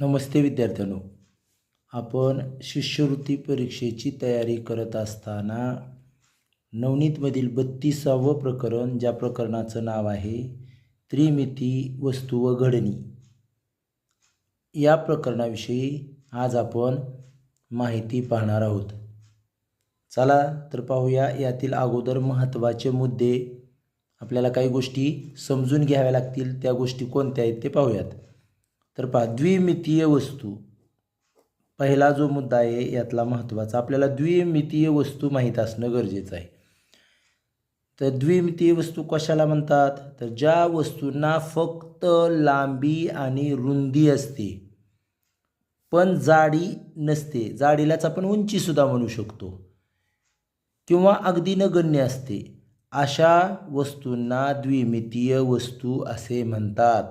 नमस्ते विद्यार्थ्यांनो. आपण शिष्यवृत्ती परीक्षेची तयारी करत असताना नवनीतमधील बत्तीसावं प्रकरण ज्या प्रकरणाचं नाव आहे त्रिमिती वस्तू व घडणी. या प्रकरणाविषयी आज आपण माहिती पाहणार आहोत. चला तर पाहूया यातील अगोदर महत्त्वाचे मुद्दे. आपल्याला काही गोष्टी समजून घ्याव्या लागतील त्या गोष्टी कोणत्या आहेत ते पाहूयात. तर पहा द्विमितीय वस्तू. पहिला जो मुद्दा आहे यातला महत्त्वाचा. आपल्याला द्विमितीय वस्तू माहीत असणं गरजेचं आहे. तर द्विमितीय वस्तू कशाला म्हणतात? तर ज्या वस्तूंना फक्त लांबी आणि रुंदी असते पण जाडी नसते. जाडीलाच आपण उंचीसुद्धा म्हणू शकतो. किंवा अगदी नगण्य असते. अशा वस्तूंना द्विमितीय वस्तू असे म्हणतात.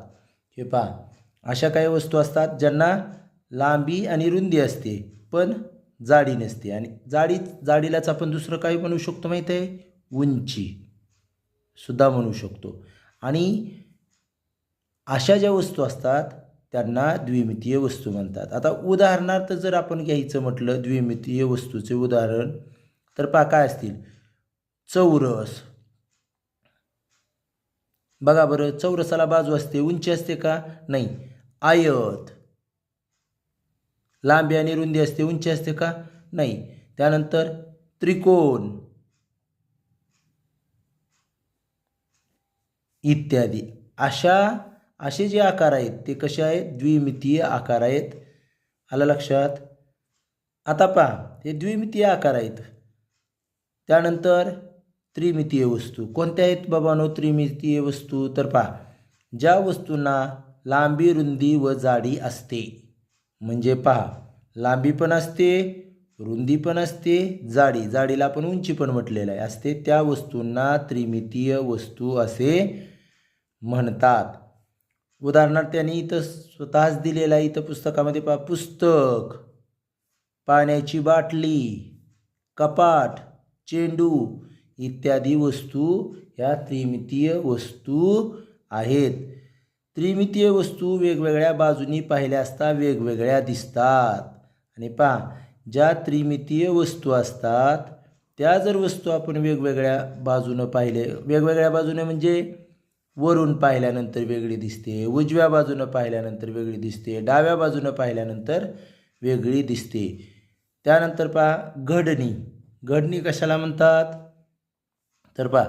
हे पहा अशा काही वस्तू असतात ज्यांना लांबी आणि रुंदी असते पण जाडी नसते. आणि जाडी जाडीलाच आपण दुसरं काही म्हणू शकतो माहीत आहे? उंची सुद्धा म्हणू शकतो. आणि अशा ज्या वस्तू असतात त्यांना द्विमितीय वस्तू म्हणतात. आता उदाहरणार्थ जर आपण घ्यायचं म्हटलं द्विमितीय वस्तूचे उदाहरण तर पा काय असतील? चौरस. बघा बरं चौरसाला बाजू असते उंची असते का? नाही. आयत. लांबी आणि रुंदी असते उंची असते का? नाही. त्यानंतर त्रिकोण. इत्यादी. अशा असे जे आकार आहेत ते कसे आहेत? द्विमितीय आकार आहेत. आलं लक्षात? आता पहा हे द्विमितीय आकार आहेत. त्यानंतर त्रिमितीय वस्तू. कोणत्या आहेत बाबानो? त्रिमितीय वस्तू. तर पहा ज्या वस्तूंना लांबी रुंदी व जाडी असते. म्हणजे पहा लांबी पण असते रुंदी पण असते जाडी. जाडीला आपण उंची पण म्हटलेलं आहे. असते त्या वस्तूंना त्रिमितीय वस्तू असे म्हणतात. उदाहरणार्थ त्यांनी इथं स्वतःच दिलेलं आहे इथं पुस्तकामध्ये पहा पुस्तक पाण्याची बाटली कपाट चेंडू इत्यादी वस्तू ह्या त्रिमितीय वस्तू आहेत. त्रिमितीय वस्तू वेगवेगळ्या बाजूनी पाहिल्या असता वेगवेगळ्या दिसतात. आणि पहा ज्या त्रिमितीय वस्तू असतात त्या जर वस्तू आपण वेगवेगळ्या बाजूनं पाहिले वेगवेगळ्या बाजूने म्हणजे वरून पाहिल्यानंतर वेगळी दिसते उजव्या बाजूनं पाहिल्यानंतर वेगळी दिसते डाव्या बाजूनं पाहिल्यानंतर वेगळी दिसते. त्यानंतर पहा घडणी. घडणी कशाला म्हणतात? तर पहा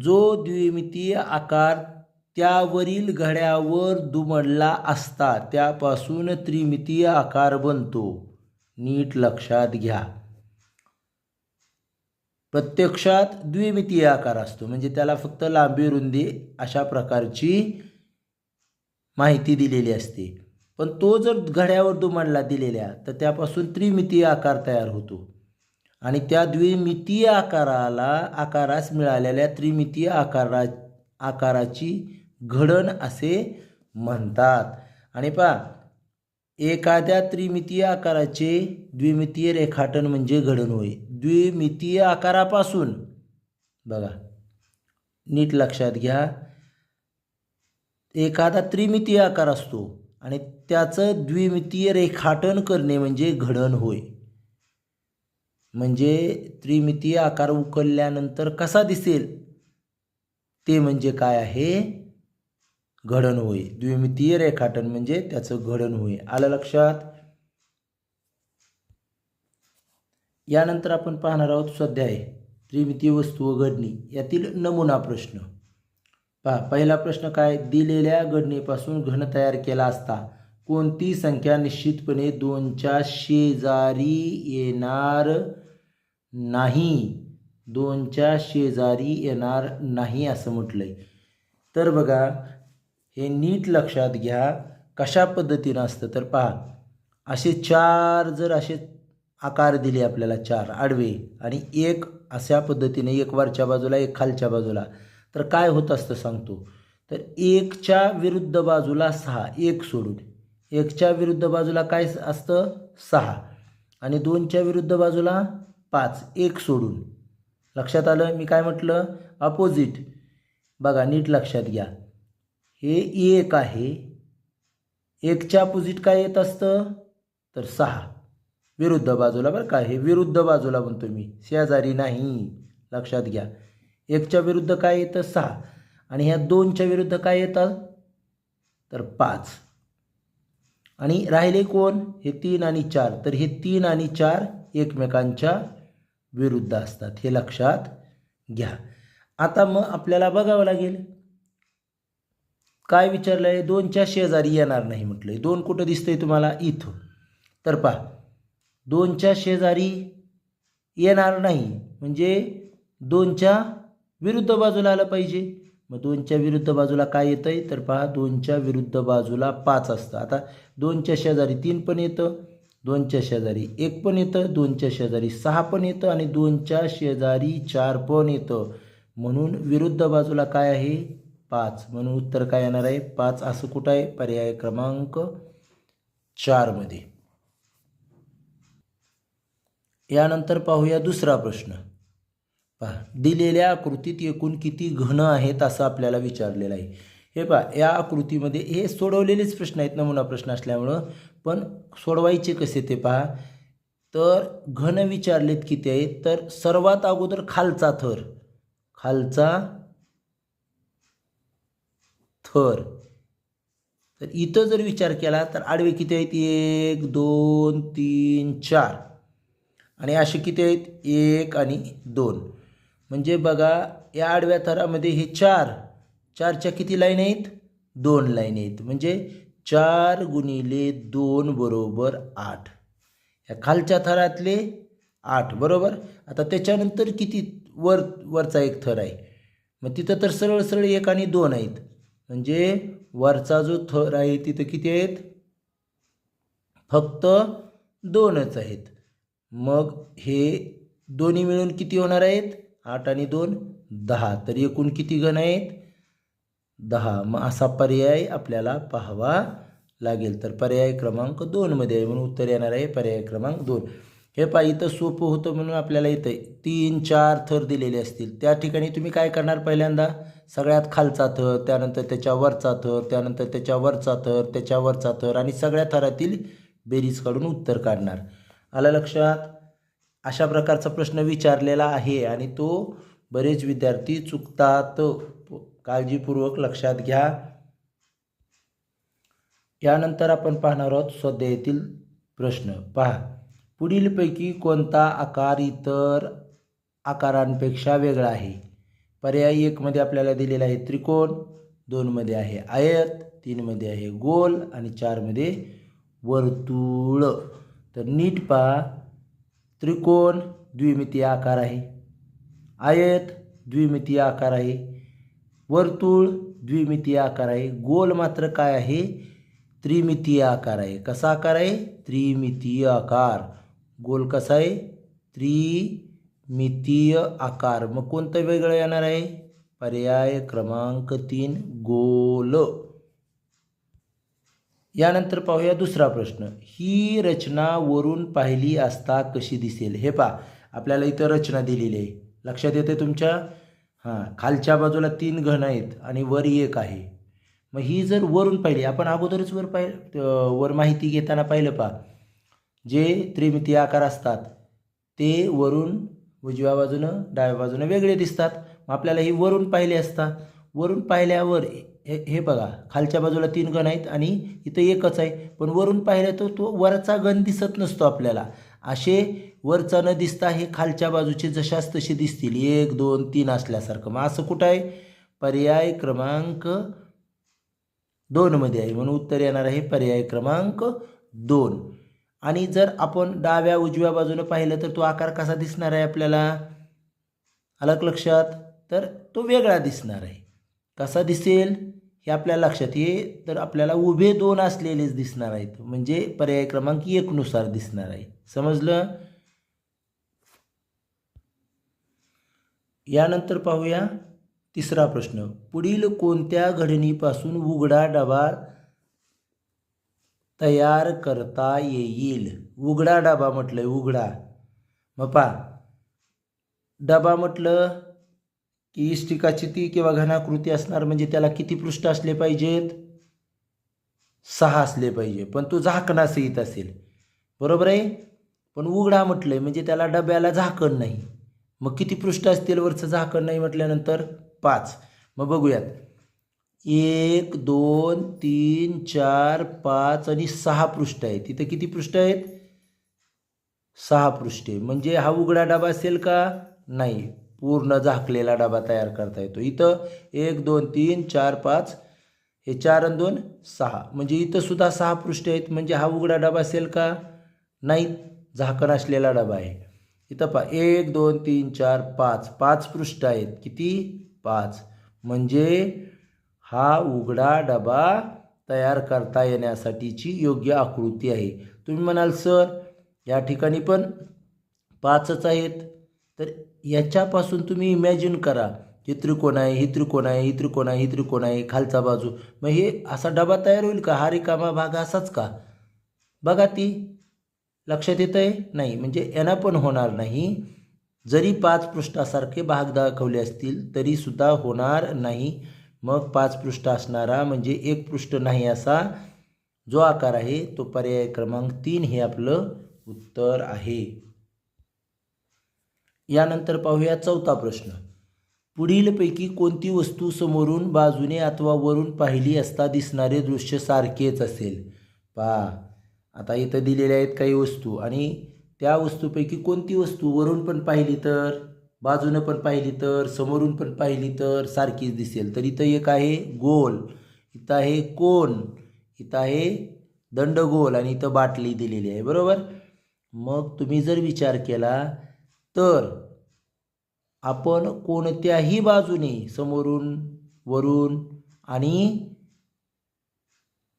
जो द्विमितीय आकार त्यावरील घड्यावर दुमडला असता त्यापासून त्रिमितीय आकार बनतो. नीट लक्षात घ्या. प्रत्यक्षात द्विमितीय आकार असतो. म्हणजे त्याला फक्त लांबी रुंदी अशा प्रकारची माहिती दिलेली असते. पण तो जर घड्यावर दुमडला दिलेल्या तर त्यापासून त्रिमितीय आकार तयार होतो. आणि त्या द्विमितीय आकाराला आकारास मिळालेल्या त्रिमितीय आकारा आकाराची घडण असे म्हणतात. आणि पहा एखाद्या त्रिमितीय आकाराचे द्विमितीय रेखाटन म्हणजे घडण होय. द्विमितीय आकारापासून बघा नीट लक्षात घ्या. एखादा त्रिमितीय आकार असतो आणि त्याचं द्विमितीय रेखाटन करणे म्हणजे घडण होय. म्हणजे त्रिमितीय आकार उकलल्यानंतर कसा दिसेल? ते म्हणजे काय आहे? घडण होय द्विमितीय रेखाटन म्हणजे त्याचं घडण होय आलं लक्षात? यानंतर आपण पाहणार आहोत स्वाध्याय त्रिमितीय वस्तू व घडणी. यातील नमुना प्रश्न. पहा पहिला प्रश्न काय? दिलेल्या घडणीपासून घन तयार केला असता कोणती संख्या निश्चितपणे दोनच्या शेजारी येणार नाही? दोनच्या शेजारी येणार नाही असं म्हटलंय. तर बघा हे नीट लक्षात घ्या कशा पद्धतीनं असतं. तर पहा असे चार जर असे आकार दिले आपल्याला चार आडवे आणि एक अशा पद्धतीने एक वरच्या बाजूला एक खालच्या बाजूला तर काय होत असतं सांगतो. तर एकच्या विरुद्ध बाजूला सहा एक सोडून. एकच्या विरुद्ध बाजूला काय असतं? सहा. आणि दोनच्या विरुद्ध बाजूला पाच एक सोडून. लक्षात आलं? मी काय म्हटलं? अपोजिट. बघा नीट लक्षात घ्या. हे एक आहे. एकच्या अपोजिट काय येत असतं? तर सहा. विरुद्ध बाजूला बरं का? हे विरुद्ध बाजूला म्हणतो मी. शेजारी नाही. लक्षात घ्या. एकच्या विरुद्ध काय येतं? सहा. आणि ह्या दोनच्या विरुद्ध काय येतं? तर पाच. आणि राहिले कोण? हे तीन आणि चार. तर हे तीन आणि चार एकमेकांच्या विरुद्ध असतात. हे लक्षात घ्या. आता मग आपल्याला बघावं लागेल. काय विचारलं आहे दोनच्या शेजारी येणार नाही म्हटलं आहे दोन कुठं दिसतंय तुम्हाला? इथं तर पहा दोनच्या शेजारी येणार नाही म्हणजे दोनच्या विरुद्ध बाजूला आलं पाहिजे. मग दोनच्या विरुद्ध बाजूला काय येतं आहे तर पहा दोनच्या विरुद्ध बाजूला पाच असतं. आता दोनच्या शेजारी तीन पण येतं दोनच्या शेजारी एक पण येतं दोनच्या शेजारी सहा पण येतं आणि दोनच्या शेजारी चार पण येतं. म्हणून विरुद्ध बाजूला काय आहे? पाच. म्हणून उत्तर काय येणार आहे? पाच असं कुठं आहे? पर्याय क्रमांक चारमध्ये यानंतर पाहूया दुसरा प्रश्न. पहा दिलेल्या आकृतीत एकूण किती घन आहेत असं आपल्याला विचारलेलं आहे. हे पहा या आकृतीमध्ये हे सोडवलेलेच प्रश्न आहेत नमुना प्रश्न असल्यामुळं पण सोडवायचे कसे ते पहा. तर घन विचारलेत किती आहेत? तर सर्वात अगोदर खालचा थर. खालचा थर. तर इथं जर विचार केला तर आडवे किती आहेत? एक दोन तीन चार. आणि असे किती आहेत? एक आणि दोन. म्हणजे बघा या आडव्या थरामध्ये हे चार. चारच्या किती लाईन आहेत? दोन लाईन आहेत. म्हणजे चार गुणिले दोन बरोबर आठ. या खालच्या थरातले आठ बरोबर? आता त्याच्यानंतर किती वर वरचा एक थर आहे? मग तिथं तर सरळ सरळ एक आणि दोन आहेत. म्हणजे वरचा जो थर आहे तिथं किती आहेत? फक्त दोनच आहेत. मग हे दोन्ही मिळून किती होणार आहेत? आठ आणि दोन दहा. तर एकूण किती गण आहेत? दहा. मग असा पर्याय आपल्याला पाहावा लागेल. तर पर्याय क्रमांक दोनमध्ये आहे. म्हणून उत्तर येणार आहे पर्याय क्रमांक दोन. हे पहा इथं सोपं होतं म्हणून आपल्याला इथं तीन चार थर दिलेले असतील. त्या ठिकाणी तुम्ही काय करणार पहिल्यांदा? सगळ्यात खालचा थर त्यानंतर त्याच्या वरचा थर त्यानंतर त्याच्या वरचा थर त्याच्या वरचा थर आणि सगळ्या थरातील बेरीज काढून उत्तर काढणार. आलं लक्षात? अशा प्रकारचा प्रश्न विचारलेला आहे आणि तो बरेच विद्यार्थी चुकतात. काळजीपूर्वक लक्षात घ्या. यानंतर आपण पाहणार आहोत स्वाध्यायातील प्रश्न. पहा. पुढीलपैकी कोणता आकार इतर आकारांपेक्षा वेगळा आहे? पर्याय एकमध्ये आपल्याला दिलेला आहे त्रिकोण दोनमध्ये आहे आयत तीनमध्ये आहे गोल आणि चारमध्ये वर्तुळ. तर नीट पहा त्रिकोण द्विमितीय आकार आहे आयत द्विमितीय आकार आहे वर्तुळ द्विमितीय आकार आहे गोल मात्र काय आहे? त्रिमितीय आकार आहे. कसा आकार आहे? त्रिमितीय आकार. गोल कसा आहे? त्रिमितीय आकार. मग कोणतं वेगळं येणार आहे? पर्याय क्रमांक तीन गोल. यानंतर पाहूया दुसरा प्रश्न. ही रचना वरून पाहिली असता कशी दिसेल? हे पहा. आपल्याला इथं रचना दिलेली आहे. लक्षात येते तुमच्या? हां. खालच्या बाजूला तीन घन आहेत आणि वर एक आहे. मग ही जर वरून पाहिली आपण अगोदरच वर पाहि वर माहिती घेताना पाहिलं पहा. जे त्रिमितीय आकार असतात ते वरून उजव्या बाजूनं डाव्या बाजूनं वेगळे दिसतात. मग आपल्याला ही वरून पाहिले असता वरून पाहिल्यावर हे हे बघा खालच्या बाजूला तीन गण आहेत आणि इथं एकच आहे. पण वरून पाहिलं तर तो वरचा गण दिसत नसतो आपल्याला. असे वरचा न दिसता हे खालच्या बाजूचे जशाच तसे दिसतील. एक दोन तीन असल्यासारखं. मग असं कुठं आहे? पर्याय क्रमांक दोनमध्ये आहे. म्हणून उत्तर येणार आहे पर्याय क्रमांक दोन. आणि जर आपण डाव्या उजव्या बाजूनं पाहिलं तर तो आकार कसा दिसणार आहे आपल्याला? अलग लक्षात. तर तो वेगळा दिसणार आहे. कसा दिसेल? हे आपल्या लक्षात ये. तर आपल्याला उभे दोन असलेलेच दिसणार आहेत. म्हणजे पर्याय क्रमांक एकनुसार दिसणार आहे. समजलं? यानंतर पाहूया तिसरा प्रश्न. पुढील कोणत्या घडणीपासून उघडा डबा तयार करता येईल. उघडा डबा म्हटलं उघडा. मग पा डबा म्हटलं की इष्टिकाची ती किंवा घनाकृती असणार म्हणजे त्याला किती पृष्ठ असले पाहिजेत? सहा असले पाहिजे. पण तो झाकणासहित असेल. बरोबर आहे? पण उघडा म्हटलं आहे म्हणजे त्याला डब्याला झाकण नाही. मग किती पृष्ठ असतील वरचं झाकण नाही म्हटल्यानंतर? पाच. मग बघूयात. एक दोन तीन चार पाच आणि सहा पृष्ठ आहेत. तिथं किती पृष्ठ आहेत? सहा पृष्ठे म्हणजे हा उघडा डबा असेल का? नाही. पूर्ण झाकलेला डबा तयार करता येतो. इथं एक दोन तीन चार पाच हे चार आणि दोन सहा. म्हणजे इथं सुद्धा सहा पृष्ठे आहेत. म्हणजे हा उघडा डबा असेल का? नाही. झाकण असलेला डबा आहे. इथं पा एक दोन तीन चार पाच. पाच पृष्ठ आहेत. किती? पाच. म्हणजे हा उघडा डबा तयार करता येण्यासाठीची योग्य आकृती आहे. तुम्ही म्हणाल सर या ठिकाणी पण पाचच आहेत. तर याच्यापासून तुम्ही इमॅजिन करा. हे त्रिकोण आहे ही त्रिकोण आहे ही त्रिकोण आहे ही त्रिकोण आहे खालचा बाजू. मग हे असा डबा तयार होईल का? हा रिकामा भाग असाच का? बघा ती. लक्षात येतं आहे नाही. म्हणजे यांना पण होणार नाही. जरी पाच पृष्ठासारखे भाग दाखवले असतील तरीसुद्धा होणार नाही. मग पाच पृष्ठ असणारा म्हणजे एक पृष्ठ नाही असा जो आकार आहे तो पर्याय क्रमांक तीन हे आपलं उत्तर आहे. यानंतर पाहूया चौथा प्रश्न. पुढीलपैकी कोणती वस्तू समोरून बाजूने अथवा वरून पाहिली असता दिसणारे दृश्य सारखेच असेल? पहा आता इथं दिलेल्या आहेत काही वस्तू आणि त्या वस्तूपैकी कोणती वस्तू वरून पण पाहिली तर? बाजूनं पण पाहिली तर समोरून पण पाहिली तर सारखीच दिसेल. तर इथं एक आहे गोल इथं आहे कोण इथं आहे दंडगोल आणि इथं बाटली दिलेली आहे. बरोबर? मग तुम्ही जर विचार केला तर आपण कोणत्याही बाजूने समोरून वरून आणि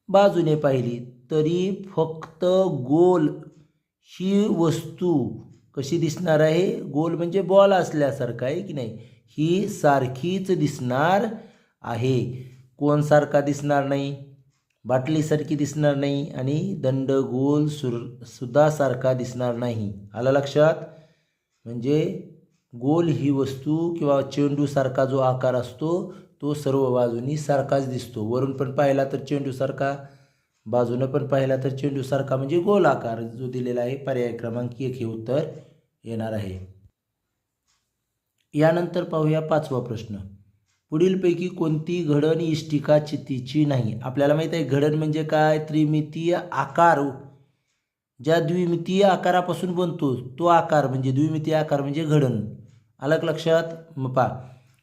बाजूने पाहिली तरी फक्त गोल ही वस्तू कशी दिसणार आहे? गोल म्हणजे बॉल असल्यासारखं आहे की नाही? ही सारखीच दिसणार आहे. कोणसारखा दिसणार नाही? बाटलीसारखी दिसणार नाही आणि दंड गोल सुर सुद्धा सारखा दिसणार नाही. आलं लक्षात? म्हणजे गोल ही वस्तू किंवा चेंडूसारखा जो आकार असतो तो सर्व बाजूनी सारखाच दिसतो. वरून पण पाहिला तर चेंडूसारखा बाजूनं पण पाहिला तर चेंडूसारखा म्हणजे गोल आकार जो दिलेला आहे पर्याय क्रमांक एक हे उत्तर. येणार आहे. यानंतर पाहूया पाचवा प्रश्न. पुढीलपैकी कोणती घडण इष्टिका चितीची नाही? आपल्याला माहीत आहे घडण म्हणजे काय? त्रिमितीय आकार. ज्या द्विमितीय आकारापासून बनतो तो आकार म्हणजे द्विमितीय आकार म्हणजे घडण. अलग लक्षात पा.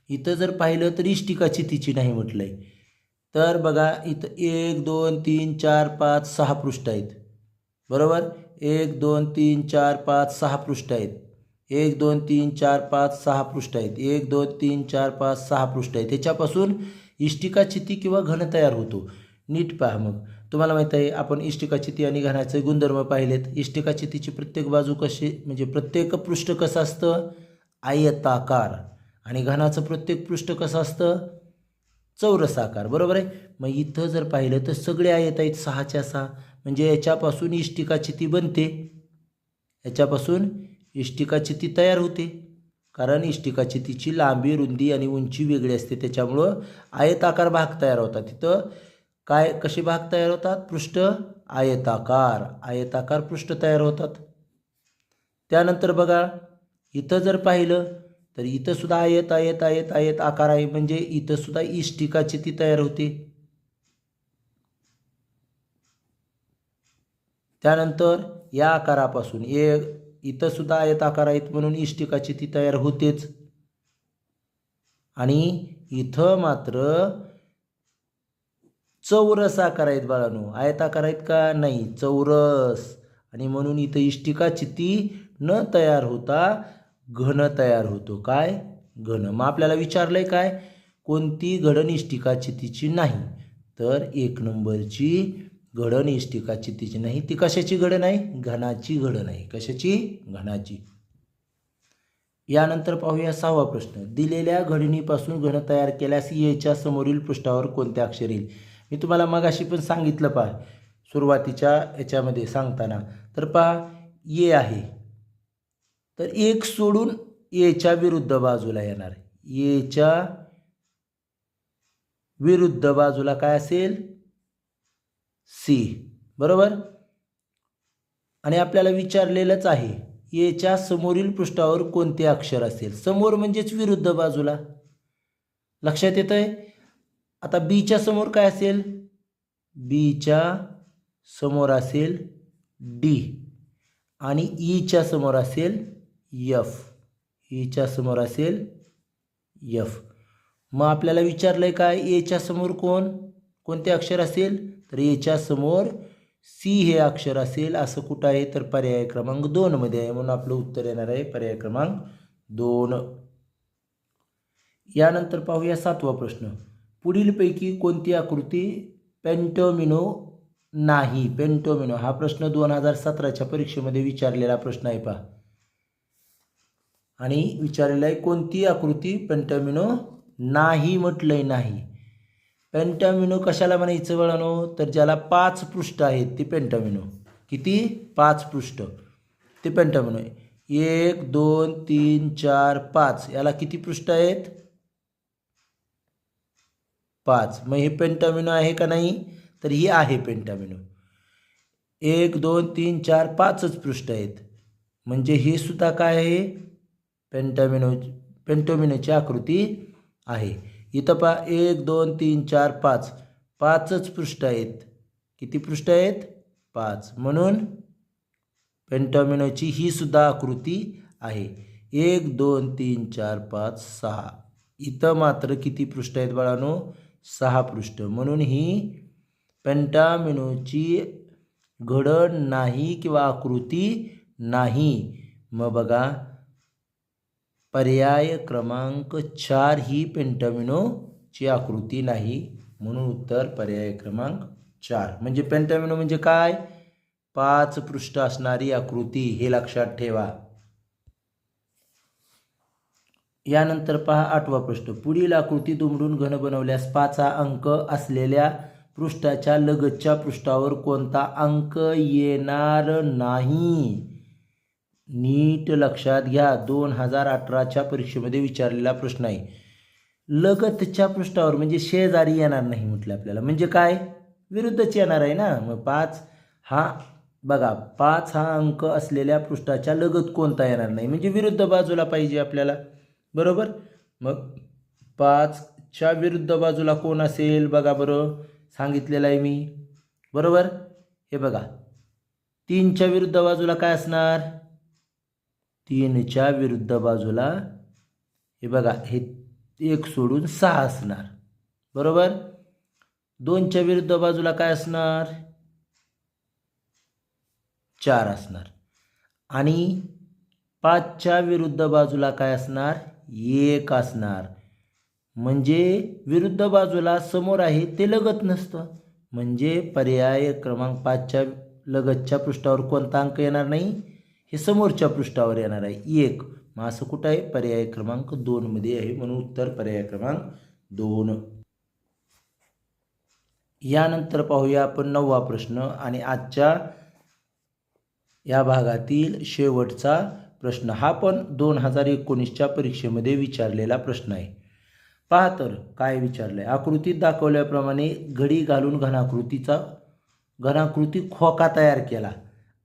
इथं जर पाहिलं तर इष्टिका चितीची नाही म्हटलं आहे तर बघा इथं एक दोन तीन चार पाच सहा पृष्ठ आहेत. बरोबर? एक दोन तीन चार पाच सहा पृष्ठ आहेत. एक दोन तीन चार पाच सहा पृष्ठ आहेत. एक दोन तीन चार पाच सहा पृष्ठ आहेत. त्याच्यापासून इष्टिका चिती किंवा घन तयार होतो. नीट पहा मग. तुम्हाला माहीत आहे आपण इष्टिका चिती आणि घनाचे गुणधर्म पाहिलेत. इष्टिका चितीची प्रत्येक बाजू कशी म्हणजे प्रत्येक पृष्ठ कसं असतं? आयताकार. आणि घनाचं प्रत्येक पृष्ठ कसं असतं? चौरस आकार बरोबर आहे? मग इथं जर पाहिलं तर सगळे आयत आहेत सहाच्या सहा. म्हणजे याच्यापासून इष्टिका चिती बनते. याच्यापासून इष्टिका चिती तयार होते. कारण इष्टिका चितीची लांबी रुंदी आणि उंची वेगळी असते. त्याच्यामुळं आयताकार भाग तयार होतात. तिथं काय कसे भाग तयार होतात? पृष्ठ आयताकार. आयताकार पृष्ठ तयार होतात. त्यानंतर बघा इथं जर पाहिलं तर इथंसुद्धा आयत आयत आयत आयत आकार आहे. म्हणजे इथंसुद्धा इष्टिकाची इष्टिका चिती तयार होते. त्यानंतर या आकारापासून ए इथं सुद्धा आयत आकार आहेत म्हणून इष्टिकाची ती तयार होतेच. आणि इथं मात्र चौरस आकार आहेत बाळानो. आयत आकार आहेत का? नाही चौरस. आणि म्हणून इथं इष्टिका चिती न तयार होता घन तयार होतो. काय? घन. मग आपल्याला विचारलंय काय? कोणती घडण इष्टिका चितीची नाही. तर एक नंबरची घडण इष्टिकाची तिची नाही. ती कशाची घडण आहे घनाची घडण आहे कशाची? घनाची. यानंतर पाहूया सहावा प्रश्न. दिलेल्या घडणीपासून घन तयार केल्यास येच्या समोरील पृष्ठावर कोणते अक्षर येईल? मी तुम्हाला मगाशी पण सांगितलं पहा. सुरुवातीच्या याच्यामध्ये सांगताना. तर पहा ये आहे. तर एक सोडून येच्या विरुद्ध बाजूला येणार. येच्या विरुद्ध बाजूला काय असेल? सी. बरोबर? आणि आपल्याला विचारलेलंच आहे एच्या समोरील पृष्ठावर कोणते अक्षर असेल? समोर म्हणजेच विरुद्ध बाजूला. लक्षात येतं आहे आता बीच्या समोर काय असेल? बीच्या समोर असेल डी. आणि ईच्या समोर असेल यफ ईच्या समोर असेल यफ मग आपल्याला विचारलं आहे काय? एच्या समोर कोण? कोणते अक्षर असेल? तर याच्यासमोर समोर सी हे अक्षर असेल असं कुठं आहे? तर पर्याय क्रमांक दोनमध्ये आहे. म्हणून आपलं उत्तर येणार आहे पर्याय क्रमांक दोन. यानंतर पाहूया सातवा प्रश्न. पुढीलपैकी कोणती आकृती पेंटोमिनो नाही? पेंटोमिनो हा प्रश्न दोन हजार सतराच्या परीक्षेमध्ये विचारलेला प्रश्न आहे पहा. आणि विचारलेला आहे कोणती आकृती पेंटोमिनो नाही म्हटलंय नाही? पेंटामिनो कशाला म्हणायचं वळानो तर ज्याला पाच पृष्ठ आहेत ते पेंटामिनो. किती? पाच पृष्ठ. ते पेंटामिनो आहे. एक दोन तीन चार पाच. याला किती पृष्ठ आहेत? पाच. मग हे पेंटामिनो आहे का नाही? तर ही आहे पेंटामिनो. एक दोन तीन चार पाचच पृष्ठ आहेत. म्हणजे हे सुद्धा काय आहे? पेंटामिनो पेंटोमिनोची आकृती आहे. इथं पहा एक दोन तीन चार पाच. पाचच पृष्ठ आहेत. किती पृष्ठ आहेत? पाच. म्हणून पेंटॉमिनोची ही सुद्धा आकृती आहे. एक दोन तीन चार पाच सहा. इथं मात्र किती पृष्ठ आहेत बाळानो? सहा पृष्ठ. म्हणून ही पेंटामिनोची घडण नाही किंवा आकृती नाही. मग बघा पर्याय क्रमांक चार ही पेंटामिनोची आकृती नाही. म्हणून उत्तर पर्याय क्रमांक चार. म्हणजे पेंटामिनो म्हणजे काय? पाच पृष्ठ असणारी आकृती. हे लक्षात ठेवा. यानंतर पहा आठवा पृष्ठ पुढील आकृती दुमडून घन बनवल्यास पाचा अंक असलेल्या पृष्ठाच्या लगतच्या पृष्ठावर कोणता अंक येणार नाही? नीट लक्षात घ्या. दोन हजार अठराच्या परीक्षेमध्ये विचारलेला प्रश्न आहे. लगतच्या पृष्ठावर म्हणजे शेजारी येणार नाही म्हटलं आपल्याला. म्हणजे काय? विरुद्धच येणार आहे ना. मग पाच हा बघा पाच हा अंक असलेल्या पृष्ठाच्या लगत कोणता येणार नाही? म्हणजे विरुद्ध बाजूला पाहिजे आपल्याला. बरोबर? मग पाचच्या विरुद्ध बाजूला कोण असेल? बघा बरं. सांगितलेलं आहे मी. बरोबर? हे बघा. तीनच्या विरुद्ध बाजूला काय असणार? तीनच्या विरुद्ध बाजूला हे बघा हे एक सोडून सहा असणार. बरोबर? दोनच्या विरुद्ध बाजूला काय असणार? चार असणार. आणि पाचच्या विरुद्ध बाजूला काय असणार? एक असणार. म्हणजे विरुद्ध बाजूला समोर आहे ते लगत नसतं. म्हणजे पर्याय क्रमांक पाचच्या लगतच्या पृष्ठावर कोणता अंक येणार नाही? हे समोरच्या पृष्ठावर येणार आहे. एक मग असं कुठं आहे? पर्याय क्रमांक दोनमध्ये आहे. म्हणून उत्तर पर्याय क्रमांक दोन. यानंतर पाहूया आपण नववा प्रश्न आणि आजच्या या भागातील शेवटचा प्रश्न. हा पण दोन हजार एकोणीसच्या परीक्षेमध्ये विचारलेला प्रश्न आहे. पहा तर काय विचारलं आहे आकृतीत दाखवल्याप्रमाणे घडी घालून घनाकृतीचा घनाकृती खोका तयार केला.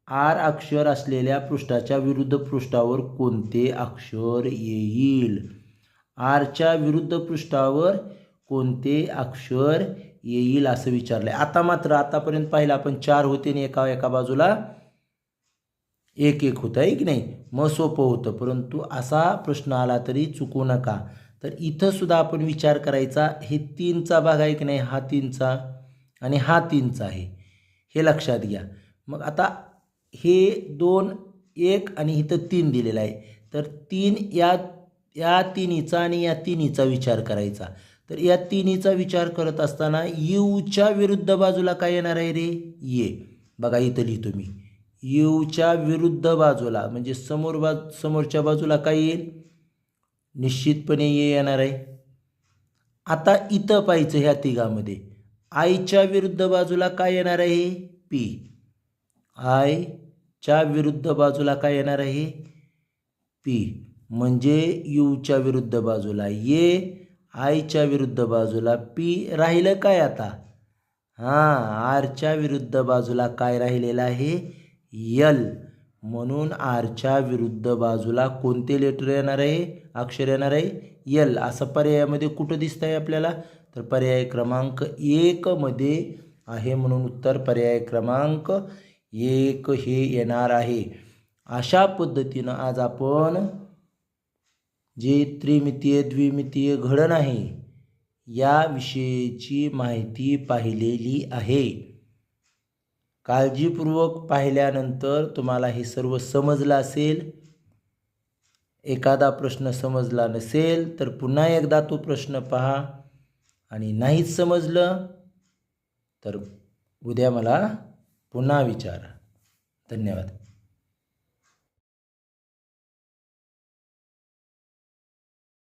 आर अक्षर असलेल्या पृष्ठाच्या विरुद्ध पृष्ठावर कोणते अक्षर येईल? आरच्या विरुद्ध पृष्ठावर कोणते अक्षर येईल असं विचारलं आहे आता मात्र आतापर्यंत पाहिलं आपण चार होते आणि एका एका बाजूला एक एक होतं आहे की नाही. मग सोपं होतं परंतु असा प्रश्न आला तरी चुकू नका. तर इथंसुद्धा आपण विचार करायचा हे तीनचा भाग आहे की नाही? हा तीनचा आणि हा तीनचा आहे. हे लक्षात घ्या. मग आता हे दोन एक आणि इथं तीन दिलेलं आहे. तर तीन या या तिन्हीचा आणि या तिन्हीचा विचार करायचा. तर या तिन्हीचा विचार करत असताना यूच्या विरुद्ध बाजूला काय येणार आहे रे? ये. बघा इथं लिहितो मी. यूच्या विरुद्ध बाजूला म्हणजे समोर बाज समोरच्या बाजूला काय येईल? निश्चितपणे ये येणार आहे. आता इथं पाहायचं ह्या तिघामध्ये. आईच्या विरुद्ध बाजूला काय येणार आहे? पी. आय. च्या विरुद्ध बाजूला काय येणार आहे? पी म्हणजे यूच्या विरुद्ध बाजूला ये आयच्या विरुद्ध बाजूला पी राहिलं काय आता? हां आरच्या विरुद्ध बाजूला काय राहिलेलं आहे? यल म्हणून आरच्या विरुद्ध बाजूला कोणते लेटर येणार आहे? अक्षर येणार आहे? यल असं पर्यायामध्ये कुठं दिसतं आहे आपल्याला? तर पर्याय क्रमांक एकमध्ये आहे म्हणून उत्तर पर्याय क्रमांक एक हे येणार आहे. अशा पद्धतीनं आज आपण जे त्रिमितीय द्विमितीय घडण आहे या विषयीची माहिती पाहिलेली आहे. काळजीपूर्वक पाहिल्यानंतर तुम्हाला हे सर्व समजलं असेल. एखादा प्रश्न समजला नसेल तर पुन्हा एकदा तो प्रश्न पहा. आणि नाहीच समजलं तर उद्या मला पुन्हा विचारा. धन्यवाद.